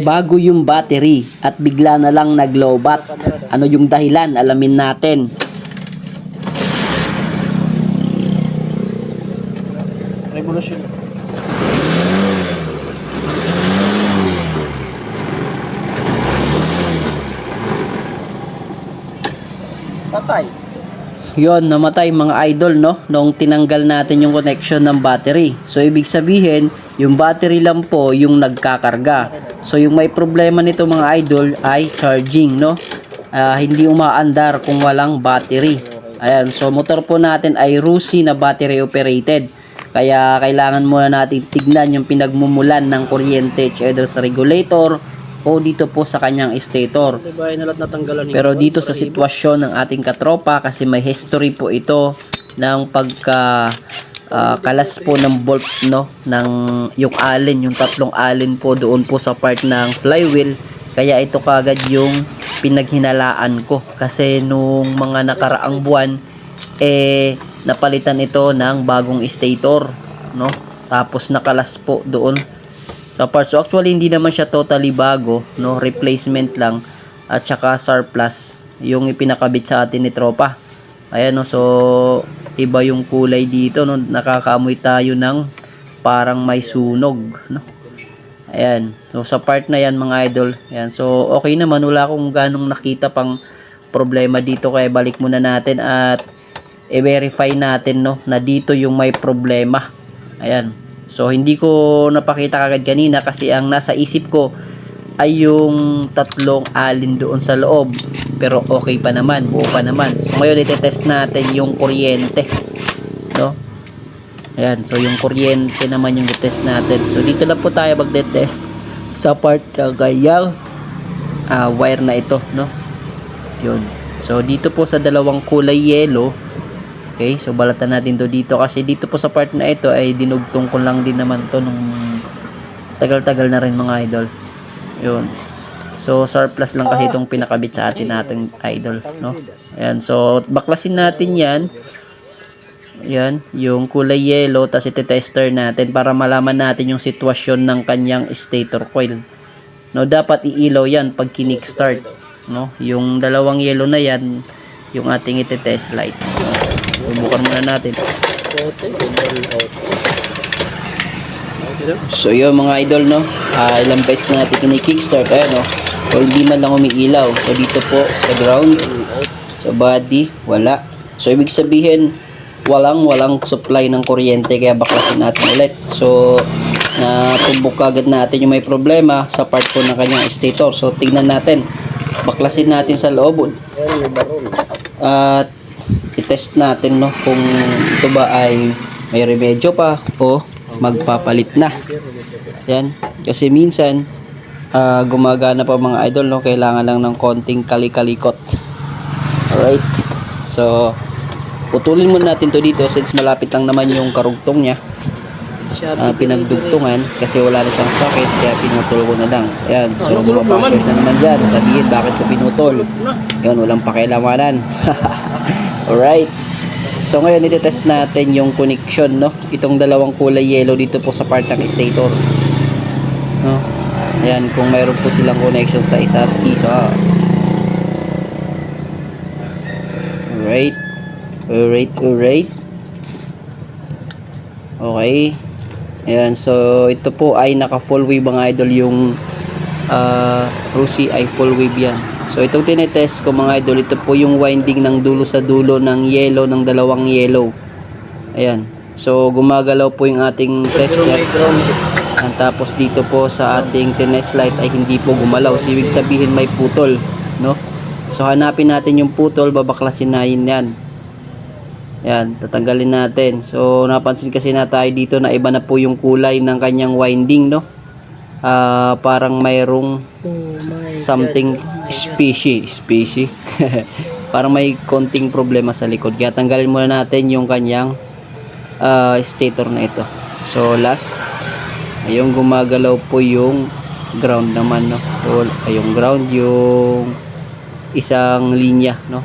bago yung battery at bigla na lang naglobat. Ano yung dahilan? Alamin natin. Revolution. Patay. Yon, namatay mga idol no nung tinanggal natin yung connection ng battery. So ibig sabihin, yung battery lang po yung nagkakarga. So yung may problema nito mga idol ay charging no. Ah, hindi umaandar kung walang battery. Ayan, so motor po natin ay Rusi na battery operated. Kaya kailangan muna natin tignan yung pinagmumulan ng kuryente either sa regulator o dito po sa kanyang stator. Pero dito sa sitwasyon ng ating katropa kasi may history po ito ng pagka ah, kalas po ng bolt no ng yung allen yung tatlong allen po doon po sa part ng flywheel. Kaya ito kagad yung pinaghinalaan ko. Kasi nung mga nakaraang buwan eh napalitan ito ng bagong stator no? Tapos nakalas po doon sa parts. So actually hindi naman siya totally bago, no? Replacement lang at saka surplus yung ipinakabit sa atin ni tropa. Ayan no, so iba yung kulay dito no, nakakaamoy tayo ng parang may sunog, no. Ayan. So sa part na yan mga idol. Ayan. So okay naman wala akong ganong nakita pang problema dito kaya balik muna natin at i-verify natin no na dito yung may problema. Ayan. So hindi ko napakita kagad kanina kasi ang nasa isip ko ay yung tatlong alin doon sa loob. Pero okay pa naman, buo pa naman. So ngayon itetest natin yung kuryente. No? Ayan, so yung kuryente naman yung test natin. So dito lang po tayo magde-test sa part ng gayang ah, wire na ito, no? Yun. So dito po sa dalawang kulay yellow, Okay, so balatan natin to dito kasi dito po sa part na ito ay dinugtong ko lang din naman to nung tagal-tagal na rin mga idol. Yun. So surplus lang kasi itong pinakabit sa atin nating idol, no? Ayan, so baklasin natin 'yan. Yan, yung kulay yellow tapos ite-tester natin para malaman natin yung sitwasyon ng kanyang stator coil. No, dapat iilaw 'yan pag kinik-start, no? Yung dalawang yellow na 'yan, yung ating ite-test light. Bubukan muna natin. So yun mga idol no, Ah, ilang beses na natin kini-kickstart ayan no. O hindi man lang umiilaw. So dito po sa ground, sa body, wala. So ibig sabihin, walang walang supply ng kuryente kaya baklasin natin ulit. So na tumbok agad natin yung may problema sa part po ng kanyang stator. So tignan natin. Baklasin natin sa loob at i-test natin no kung ito ba ay may remedyo pa o magpapalit na. Yan. Kasi minsan ah, gumagana pa mga idol no kailangan lang ng konting kalikalikot. Alright. So putulin muna natin to dito since malapit lang naman yung karugtong niya ah, pinagdugtungan kasi wala na siyang sakit kaya pinutol ko na lang. Ayan, so mga bashers na naman dyan, sabihin bakit ko pinutol. Yan, walang pakialamanan. Alright. So ngayon iti-test natin yung connection no. Itong dalawang kulay yellow dito po sa part ng stator. No. Ayan, kung mayroon po silang connection sa isa't isa. Alright. Alright, alright. Okay. Ayan, so ito po ay naka full wave mga idol yung uh, Rusi ay full wave yan. So itong tinetest ko mga idol, ito po yung winding ng dulo sa dulo ng yellow, ng dalawang yellow. Ayan. So gumagalaw po yung ating tester. Ang tapos dito po sa ating test light ay hindi po gumalaw. So, ibig sabihin may putol, no? So hanapin natin yung putol, babaklasin na yun yan. Yan, tatanggalin natin. So napansin kasi na tayo dito na iba na po yung kulay ng kanyang winding, no? Ah, parang mayroong Oh something species, species. parang may konting problema sa likod. Kaya tanggalin muna natin yung kanyang ah, stator na ito. So last ayong gumagalaw po yung ground naman no so, ay yung ground yung isang linya no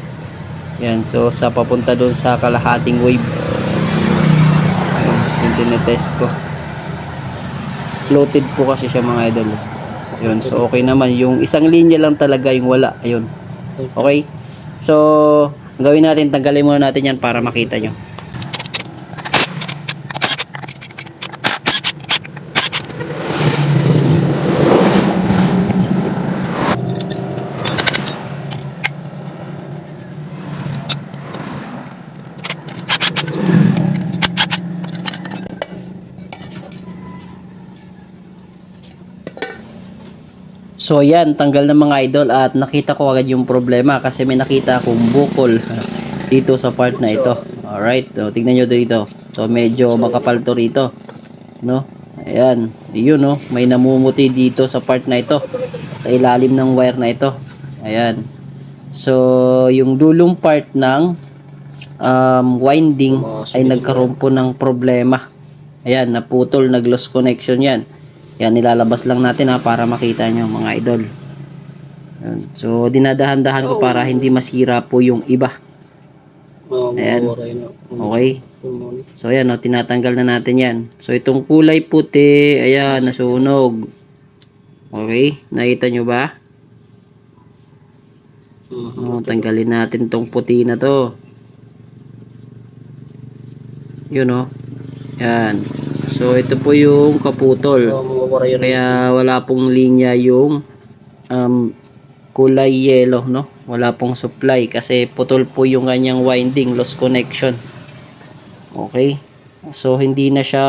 yan so sa papunta doon sa kalahating wave Ayun, yung tinetest ko floated po kasi siya mga idol Yun, so okay naman. Yung isang linya lang talaga yung wala. Ayun. Okay? So, gawin natin, tanggalin muna natin yan para makita nyo. So yan, tanggal na mga idol at nakita ko agad yung problema kasi may nakita akong bukol dito sa part na ito. Alright, so, tignan nyo dito. So medyo makapal to rito. No? Ayan, yun no, may namumuti dito sa part na ito. Sa ilalim ng wire na ito. Ayan. So yung dulong part ng um, winding ay nagkaroon po ng problema. Ayan, naputol, nag-lost connection yan. Yan, nilalabas lang natin ha para makita nyo mga idol. Yan. So, dinadahan-dahan ko para hindi masira po yung iba. Ayan. Okay? So, ayan, no, tinatanggal na natin yan. So, itong kulay puti, ayan, nasunog. Okay? Nakita nyo ba? Oh, tanggalin natin tong puti na to. Yun, oh. Yan. So, ito po yung kaputol. Kaya wala pong linya yung um, kulay yellow, no? Wala pong supply kasi putol po yung kanyang winding, lost connection. Okay? So, hindi na siya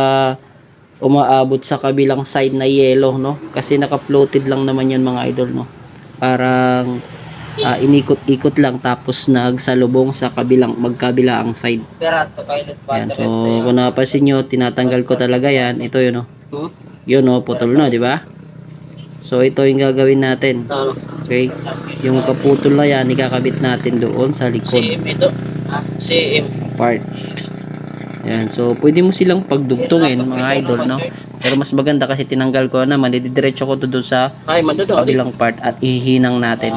umaabot sa kabilang side na yellow, no? Kasi naka-floated lang naman yan mga idol, no? Parang ah, inikot-ikot lang tapos nagsalubong sa kabilang magkabila ang side. Yan. So, kung napapansin nyo, tinatanggal ko talaga yan. Ito yun, oh. Hmm? Yun, oh, putol na, di ba? So, ito yung gagawin natin. Okay? Yung kaputol na yan, ikakabit natin doon sa likod ito. CM. part. Yan. So, pwede mo silang pagdugtungin, mga idol, no? Pero mas maganda kasi tinanggal ko naman, didiretso ko to doon sa Ay, kabilang part at ihinang natin.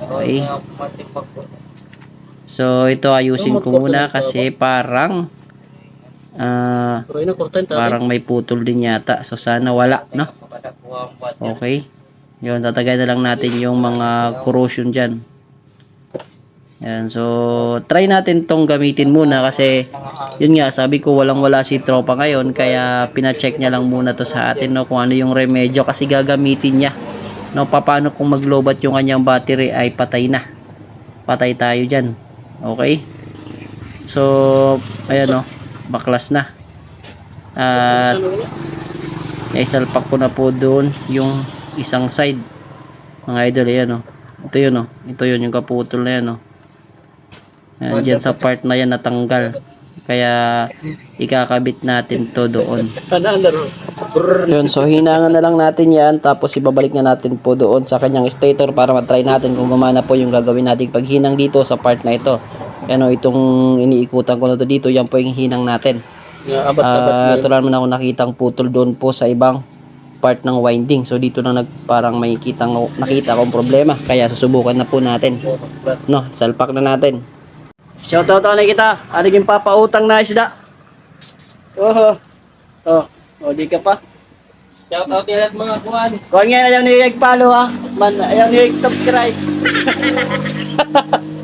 Okay. So, ito ayusin ko muna kasi parang ah tayo. parang may putol din yata. So, sana wala, no? Okay. Yun, tatagay na lang natin yung mga corrosion dyan. Yan, so, try natin tong gamitin muna kasi, yun nga, sabi ko walang wala si tropa ngayon, kaya pina-check niya lang muna to sa atin, no, kung ano yung remedyo kasi gagamitin niya. No, paano kung maglobat yung kanyang battery ay patay na. Patay tayo dyan. Okay? So, ayan no, baklas na. At, naisalpak ko na po doon yung isang side mga idol yan oh. ito yun oh. ito yun yung kaputol na yan oh. Yan, dyan sa part na yan natanggal kaya ikakabit natin to doon Ano, yun so hinangan na lang natin yan tapos ibabalik na natin po doon sa kanyang stator para matry natin kung gumana po yung gagawin nating paghinang dito sa part na ito yan oh, itong iniikutan ko na to dito yan po yung hinang natin Yeah, abat-abat Ah, na. ako nakitang putol doon po sa ibang part ng winding. So dito na nag parang may kitang nakita akong problema. Kaya susubukan na po natin. No, salpak na natin. Shout out na kita. Yung papautang na isda? Oho. Oh, oh di ka pa. Shout out yan at mga kuhan. Kung nga ayaw niyo i-follow ha. Man, ayaw niyo i-subscribe.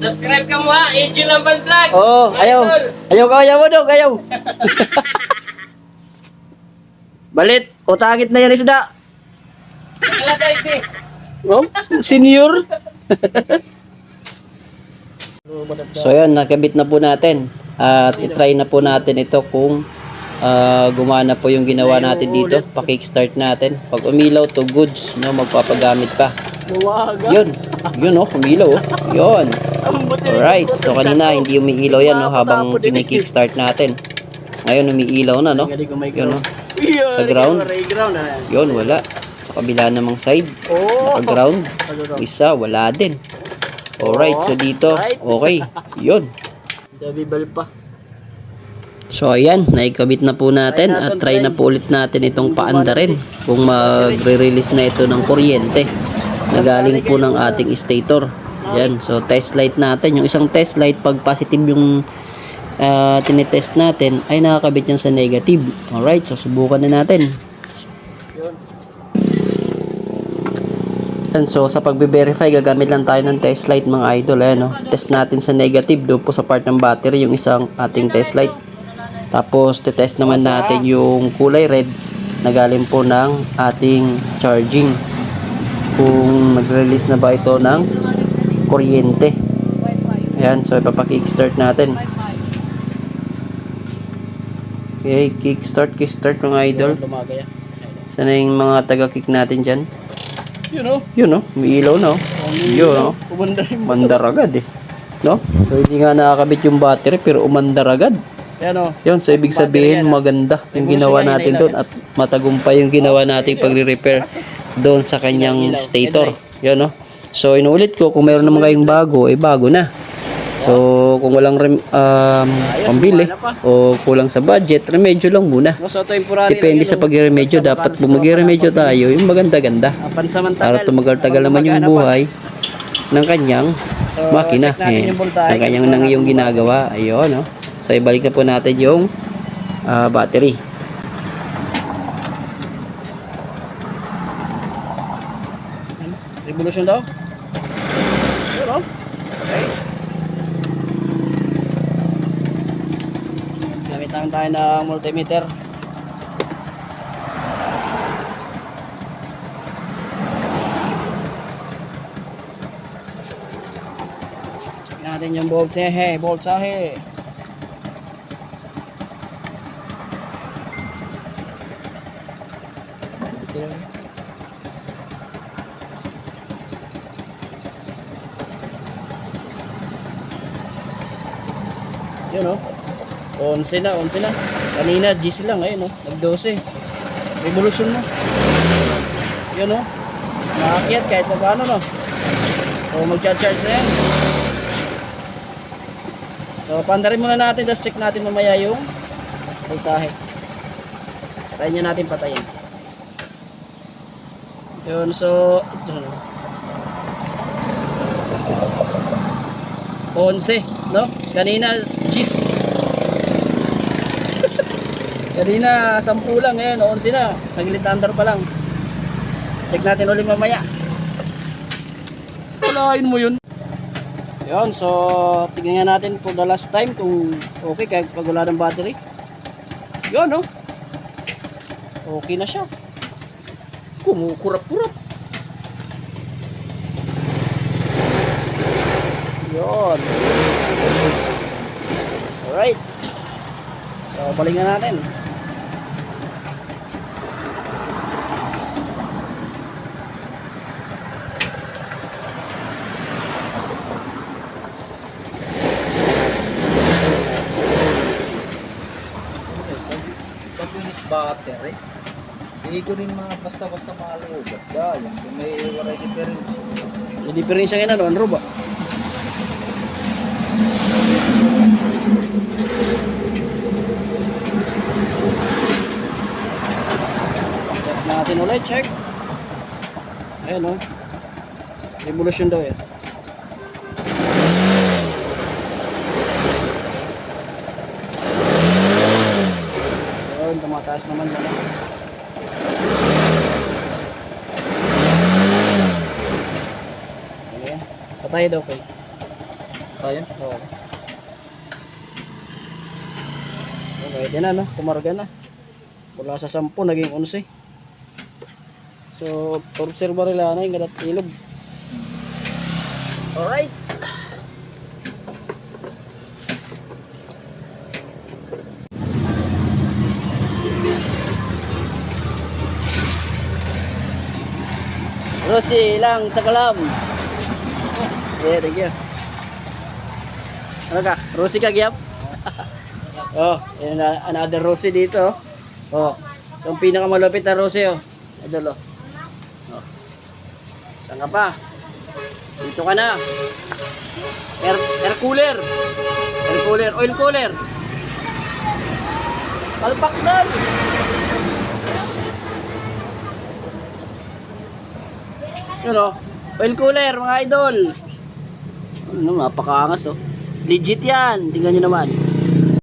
Subscribe ka mo ha, AG Lamban Vlog. Oo, oh, ayaw. Ayaw ka, ayaw mo daw, ayaw. Balit, utangit na yan isda. Wala tayo. Oh, senior. so yun, nakabit na po natin. At itry na po natin ito kung ah, gumana po yung ginawa natin dito. Pa-kickstart natin. Pag umilaw to goods, no, magpapagamit pa. Yun. Yun oh, umilaw oh. Yun. Alright. So kanina hindi umiilaw yan no habang kini-kickstart natin. Ngayon umiilaw na no. Yun oh. Sa ground. ground na yan. Yun wala. Sa kabila namang side. Oh. Naka-ground. Isa wala din. Alright, so dito, okay. Yun. Dabibal pa. So ayan, naikabit na po natin at try na po ulit natin itong paanda rin kung magre-release na ito ng kuryente na galing po ng ating stator. Yan, so test light natin. Yung isang test light, pag positive yung ah, tinetest natin, ay nakakabit yan sa negative. Alright, so subukan na natin. And so, sa pagbe-verify, gagamit lang tayo ng test light mga idol. Ayan, no? Test natin sa negative doon po sa part ng battery, yung isang ating test light. Tapos, test naman natin yung kulay red na galing po ng ating charging. Kung nag-release na ba ito ng kuryente. Ayan, so ipapaki-kickstart natin. Okay, kickstart, kickstart mga idol. Sana yung mga taga-kick natin dyan. Yun oh. Yun, no? May ilaw, no? Yun, no? Umanda rin mo. Umandar agad, eh. No? So, hindi nga nakakabit yung battery, pero umandar agad. Yan oh. Yun, so ibig sabihin, maganda yung ginawa natin doon at matagumpay yung ginawa natin pagre-repair doon sa kanyang stator. Yun, no? So, inuulit ko, kung meron naman kayong bago, eh bago na. So, kung walang rem, um, pambili o kulang sa budget, remedyo lang muna. So Depende sa pag-remedyo. Dapat kung mag-remedyo tayo, yung maganda-ganda. Ah. Para tumagal-tagal naman yung buhay ng kanyang So, makina. Eh, ng kanyang nang yung ginagawa. Ayun, no? So, ibalik na po natin yung ah, battery. Revolution daw. Yun oh. Okay. Lang tayo ng multimeter. Check natin yung voltahe, voltahe. Ito. Yun oh. 11 na, 11 na. Kanina, GC lang. Ayun oh. Nag-12. Revolution mo. Yun oh. Nakakyat kahit pa paano no. So, mag-charge na yan. So, pandarin muna natin. Tapos check natin mamaya yung voltahe. Try nyo natin patayin. Yun, so, ito na. 11, no? Kanina, gis. Kanina, 10 lang ngayon, 11 na. Saglit under pa lang. Check natin ulit mamaya. Walain mo yun. Yun, so, tignan nga natin for the last time kung okay kahit pag wala ng battery. Yun, no? Okay na siya. Kumukurap-kurap. Yun. Alright. So, balik na natin. Pag unit battery, hindi ko rin mga basta-basta malubat. Dahil kung may waray difference. Yung diferensya ngayon ano, ano ba? Check natin ulit, check. Ayan o. Revolution daw eh. Ayun, tumataas naman yan. Ano yan? Patay daw kay. Kaya? Oo. Okay, din na no, kumarga na. Mula sa 10 naging 11. So, observer nila na yung ilog. Alright. Rosie lang sa kalam. Yeah, thank you. Ano ka? Rosie ka, Gyap? oh, yun na, another Rosie dito. Oh, yung pinakamalupit na Rosie, oh. Idol, oh. oh. Saan ka pa? Dito ka na. Air, air cooler. Air cooler. Oil cooler. Palpak doon. Yun, oh. Oil cooler, mga idol. Ano, napakaangas, oh. Legit yan. Tingnan nyo naman.